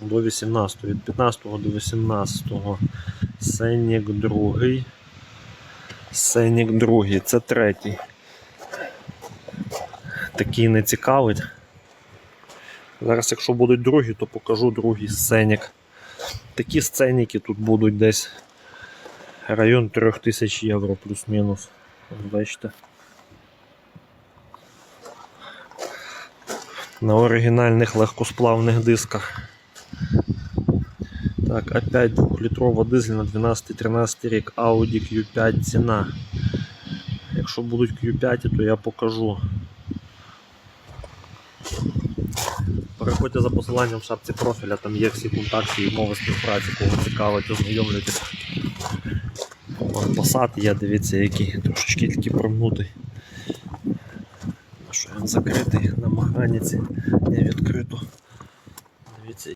до 18. Від 15 до 18. Сенік другий. Сенік другий. Це третій. Такий не цікавить. Зараз, якщо будуть другі, то покажу другий сценік. Такі сценіки тут будуть десь район 3000 євро плюс-мінус. Бачите. На оригінальних легкосплавних дисках. Так, опять 2-літрова дизель на 12-13 рік Audi Q5 ціна. Якщо будуть Q5, то я покажу. Переходьте за посиланням в шапці профіля, там є всі контакти і мови співпраці, кого цікавить, ознайомлюйтесь. Посад є, дивіться, який трошечки такий прогнутий. Що він закритий на механіці, не відкрито.